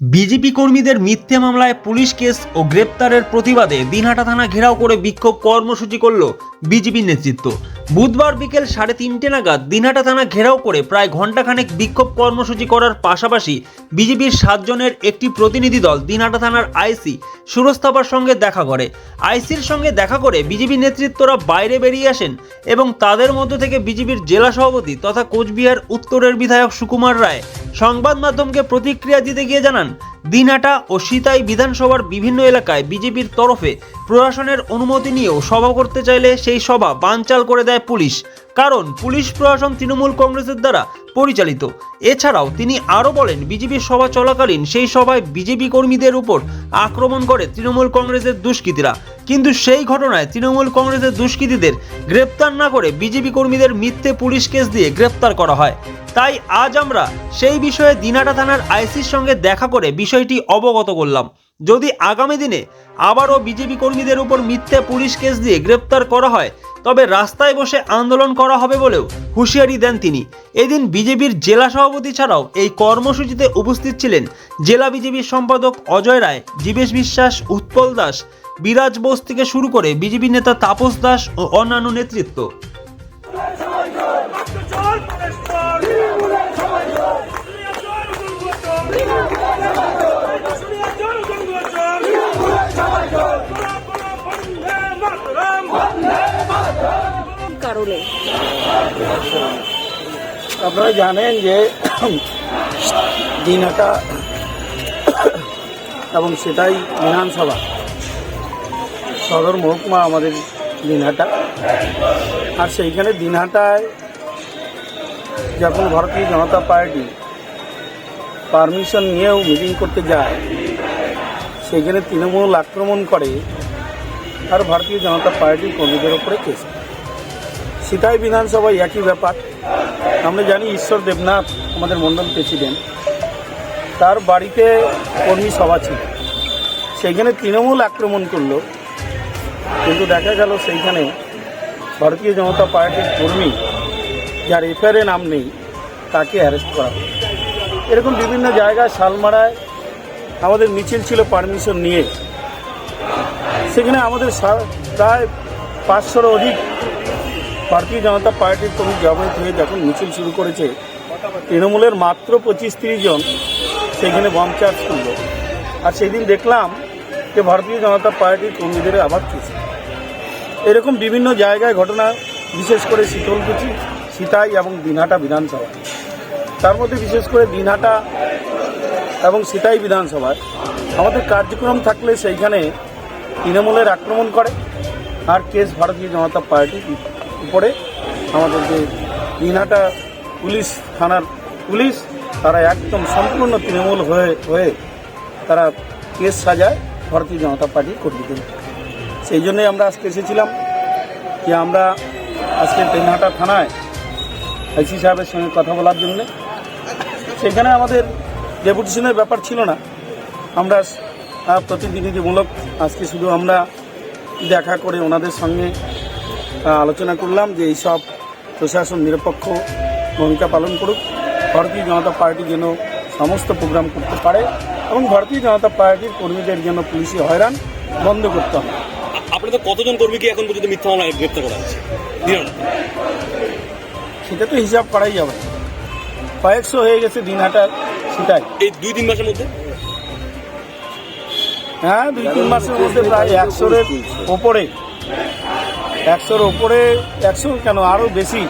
BJP কর্মীদের মিথ্যে মামলায় পুলিশ কেস ও গ্রেপ্তারের প্রতিবাদে দিনহাটা থানা ঘেরাও করে বিক্ষোভ কর্মসূচি করল বিজেপি নেতৃত্ব। বুধবার বিকেল সাড়ে তিনটে নাগাদ দিনহাটা থানা ঘেরাও করে প্রায় ঘণ্টাখানেক বিক্ষোভ কর্মসূচি করার পাশাপাশি বিজেপির সাতজনের একটি প্রতিনিধি দল দিনহাটা থানার আইসি সুরজ থাপার সঙ্গে দেখা করে। আইসির সঙ্গে দেখা করে বিজেপি নেতৃত্বরা বাইরে বেরিয়ে আসেন এবং তাদের মধ্য থেকে বিজেপির জেলা সভাপতি তথা কোচবিহার উত্তরের বিধায়ক সুকুমার রায় সংবাদ মাধ্যমকে প্রতিক্রিয়া দিতে গিয়ে জানান দিনহাটা ও সিতাই বিধানসভার বিভিন্ন এলাকায় বিজেপির তরফে প্রশাসনের অনুমতি নিয়েও সভা করতে চাইলে সেই সভা বানচাল করে দেয় পুলিশ। কারণ পুলিশ প্রশাসন তৃণমূল কংগ্রেসের দ্বারা পরিচালিত। এছাড়াও তিনি আরও বলেন, বিজেপির সভা চলাকালীন সেই সভায় বিজেপি কর্মীদের উপর আক্রমণ করে তৃণমূল কংগ্রেসের দুষ্কৃতীরা। কিন্তু সেই ঘটনায় তৃণমূল কংগ্রেসের দুষ্কৃতীদের গ্রেপ্তার না করে বিজেপি কর্মীদের মিথ্যে পুলিশ কেস দিয়ে গ্রেপ্তার করা হয়। তাই আজ আমরা সেই বিষয়ে দিনাটা থানার আইসির সঙ্গে দেখা করে বিষয়টি অবগত করলাম। যদি আগামী দিনে আবারও বিজেপি কর্মীদের উপর মিথ্যে পুলিশ কেস দিয়ে গ্রেপ্তার করা হয়, তবে রাস্তায় বসে আন্দোলন করা হবে বলেও হুঁশিয়ারি দেন তিনি। এদিন বিজেপির জেলা সভাপতি ছাড়াও এই কর্মসূচিতে উপস্থিত ছিলেন জেলা বিজেপির সম্পাদক অজয় রায়, জীবেশ বিশ্বাস, উৎপল দাস, বিরাজ বোস থেকে শুরু করে বিজেপি নেতা তাপস দাস ও অন্যান্য নেতৃত্ব। কারণে। আপনারা জানেন যে দিনহাটা এবং সেটাই বিধানসভা সদর মহকুমা আমাদের দিনহাটা আর সেইখানে দিনহাটায় যখন ভারতীয় জনতা পার্টি পারমিশন নিয়েও মিটিং করতে যায়, সেখানে তৃণমূল আক্রমণ করে আর ভারতীয় জনতা পার্টির কর্মীদের ওপরে কেস। সেটাই বিধানসভায় একই ব্যাপার। আমরা জানি ঈশ্বর দেবনাথ আমাদের মন্ডল প্রেসিডেন্ট। তার বাড়িতে কর্মী সভা ছিল। সেইখানে তৃণমূল আক্রমণ করল। কিন্তু দেখা গেল সেইখানে ভারতীয় জনতা পার্টির কর্মী যার এফআইআরে নাম নেই, তাকে অ্যারেস্ট করা হলো। এরকম বিভিন্ন জায়গায়, শালমারায় আমাদের মিছিল ছিল পারমিশন নিয়ে। সেখানে আমাদের প্রায় পাঁচশোর অধিক ভারতীয় জনতা পার্টির কর্মী জমায়েত হয়ে যখন মিছিল শুরু করেছে, তৃণমূলের মাত্র পঁচিশ তিরিশ জন সেখানে বম চার্জ করল। আর সেদিন দেখলাম যে ভারতীয় জনতা পার্টির কর্মীদের আবার কিছু এরকম বিভিন্ন জায়গায় ঘটনা, বিশেষ করে শীতলকুচি, সীতাই এবং দিনহাটা বিধানসভা তার মধ্যে বিশেষ করে দিনহাটা এবং সীতাই বিধানসভায় আমাদের কার্যক্রম থাকলে সেইখানে তৃণমূলের আক্রমণ করে। আর কেস ভারতীয় জনতা পার্টির উপরে আমাদের যে দিনহাটা পুলিশ থানার পুলিশ, তারা একদম সম্পূর্ণ তৃণমূল হয়ে হয়ে তারা কেস সাজায় ভারতীয় জনতা পার্টির কর্মীদের সেই জন্যই আমরা আজকে এসেছিলাম যে আমরা আজকে দিনহাটা থানায় আইসি সাহেবের সঙ্গে কথা বলার জন্যে। সেখানে আমাদের ডেপুটেশনের ব্যাপার ছিল না। আমরা প্রতিনিধিমূলক আজকে শুধু আমরা দেখা করে ওনাদের সঙ্গে আলোচনা করলাম যে এইসব প্রশাসন নিরপেক্ষ ভূমিকা পালন করুক। ভারতীয় জনতা পার্টি যেন সমস্ত প্রোগ্রাম করতে পারে এবং ভারতীয় জনতা পার্টির কর্মীদের যেন পুলিশি হয়রান বন্ধ করতে হবে। আপনাদের কতজন কর্মীকে এখন পর্যন্ত মিথ্যা মামলায় গ্রেপ্তার করা হচ্ছে সেটা তো হিসাব করাই যাবে। কয়েকশো হয়ে গেছে দিন দিনহাটার সেটাই। এই দুই তিন মাসের মধ্যে? হ্যাঁ দুই তিন মাসের মধ্যে প্রায় একশোর ওপরে। একশোর ওপরে একশো কেন আরও বেশি।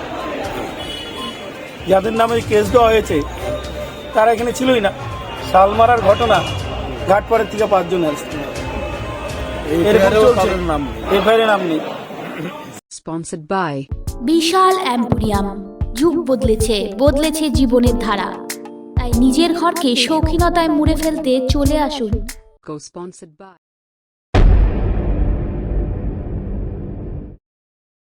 যাদের নামে কেস দেওয়া হয়েছে তারা এখানে ছিলই না। শালমারার ঘটনা ঘাটপাড়ের থেকে পাঁচজন এফআইআর নাম নেই। Sponsored by বিশাল অ্যাম্পোরিয়াম। যুগ বদলেছে বদলেছে জীবনের ধারা। তাই নিজের ঘরকে শৌখিনতায় মুড়ে ফেলতে চলে আসুন। Co-sponsored by